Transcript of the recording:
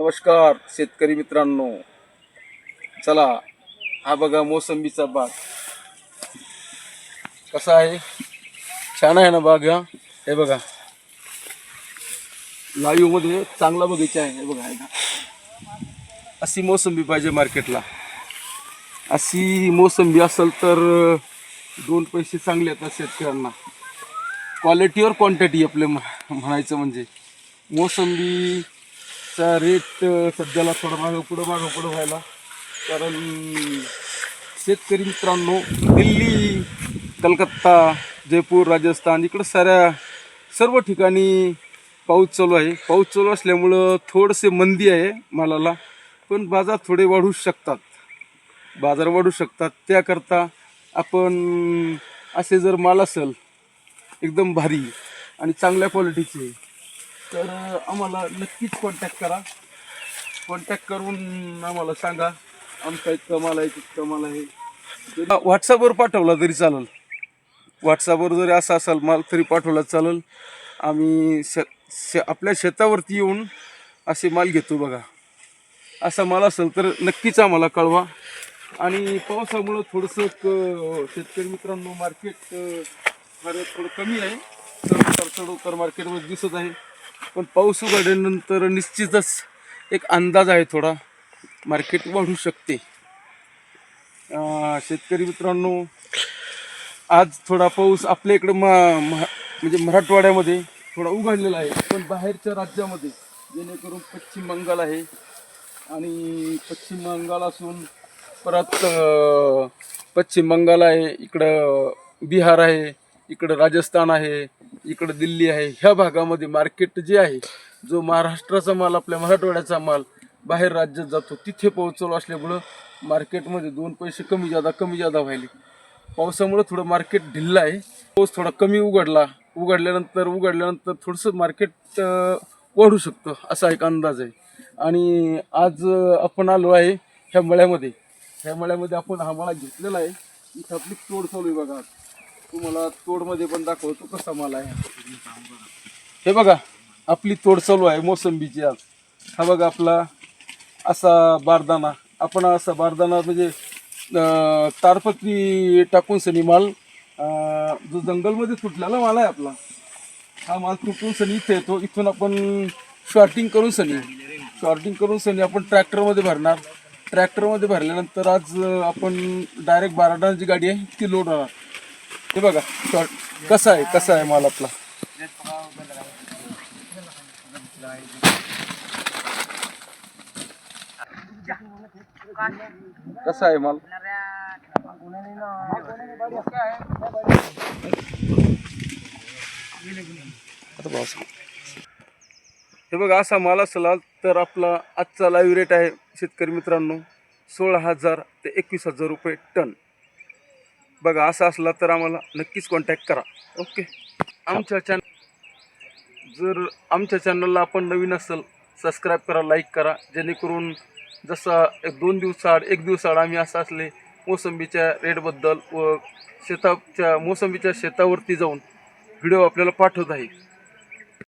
नमस्कार शेतकरी मित्रांनो. चला हा बघा मोसंबीचा बाग. कसा आहे? छान आहे ना बाग हा? हे बघा. लाईवमध्ये चांगला बगीचा आहे हे बघा हे अशी मोसंबी पाहिजे मार्केटला. अशी मोसंबी असेल तर दोन पैसे चांगले येतात शेतकऱ्यांना. क्वालिटीवर क्वांटिटी आपले म्हणायचं म्हणजे. मोसंबी त्याचा रेट सध्याला थोडा मागं पुढं मागं पुढं व्हायला. कारण शेतकरी मित्रांनो दिल्ली कलकत्ता जयपूर राजस्थान इकडं साऱ्या सर्व ठिकाणी पाऊस चालू आहे. पाऊस चालू असल्यामुळं थोडंसे मंदी आहे मालाला पण बाजार थोडे वाढू शकतात. बाजार वाढू शकतात. त्याकरता आपण असे जर माल असेल एकदम भारी आणि चांगल्या क्वालिटीचे तर आम्हाला नक्कीच कॉन्टॅक्ट करा. कॉन्टॅक्ट करून आम्हाला सांगा. आमचा इतकं माल आहे तितकं माल आहे. व्हॉट्सअपवर पाठवला तरी चालेल. व्हॉट्सअपवर जरी असा असाल माल तरी पाठवला चालेल. आम्ही श शे आपल्या शेतावरती येऊन असे माल घेतो बघा. असा माल असेल तर नक्कीच आम्हाला कळवा. आणि पावसामुळं थोडंसं क शेतकरी मित्रांनो मार्केट फार थोडं कमी आहे. चढ चढ उतार मार्केटमध्ये दिसत आहे. पण पाऊस उघडल्यानंतर निश्चितच एक अंदाज आहे थोडा. मार्केट वाढू शकते. शेतकरी मित्रांनो आज थोडा पाऊस आपल्या इकडं म महा- म्हणजे मराठवाड्यामध्ये थोडा उघडलेला आहे. पण बाहेरच्या राज्यामध्ये जेणेकरून पश्चिम बंगाल आहे. आणि पश्चिम बंगाल असून परत पश्चिम बंगाल आहे इकडं बिहार आहे इकडं राजस्थान आहे इकडं दिल्ली आहे ह्या भागामध्ये मार्केट जे आहे जो महाराष्ट्राचा माल आपल्या मराठवाड्याचा माल बाहेर राज्यात जातो तिथे पोहोचलो असल्यामुळं मार्केटमध्ये दोन पैसे कमी जादा कमी जादा व्हायले. पावसामुळं थोडं मार्केट ढिल्लं आहे. पाऊस थोडा कमी उघडला उघडल्यानंतर उघडल्यानंतर थोडंसं मार्केट वाढू शकतं असा एक अंदाज आहे. आणि आज आपण आलो आहे ह्या मळ्यामध्ये. ह्या मळ्यामध्ये आपण हा मळा घेतलेला आहे. इथं आपली तोड चालू आहे बघा. तुम्हाला तोडमध्ये पण दाखवतो कसा माल आहे. हे बघा आपली तोड चालू आहे मोसंबीची आज. हा बघा आपला असा बारदाना. आपण असा बारदाना म्हणजे तारपत्री टाकून सनी माल जो जंगलमध्ये तुटलेला माल आहे आपला हा माल तुटून सनी इथे येतो. इथून आपण शॉर्टिंग करून सनी शॉर्टिंग करून सनी आपण ट्रॅक्टरमध्ये भरणार. ट्रॅक्टरमध्ये भरल्यानंतर आज आपण डायरेक्ट बाराडाची गाडी आहे ती लोड होणार. हे बघा शॉर्ट कसा आहे कसा आहे माल आपला? कसा आहे माल हे बघा असा माल असला तर आपला आजचा लाईव्ह रेट आहे शेतकरी मित्रांनो सोळा हजार ते एकवीस हजार रुपये टन. बघा असा असला तर आम्हाला नक्कीच कॉन्टॅक्ट करा. ओके आमच्या चॅन जर आमच्या चॅनलला आपण नवीन असेल सबस्क्राईब करा लाईक करा. जेणेकरून जसा एक दोन दिवसाआड एक दिवसाआड आम्ही असं असले मोसंबीच्या रेटबद्दल व शेताच्या मोसंबीच्या शेतावरती जाऊन व्हिडिओ आपल्याला पाठवत आहे.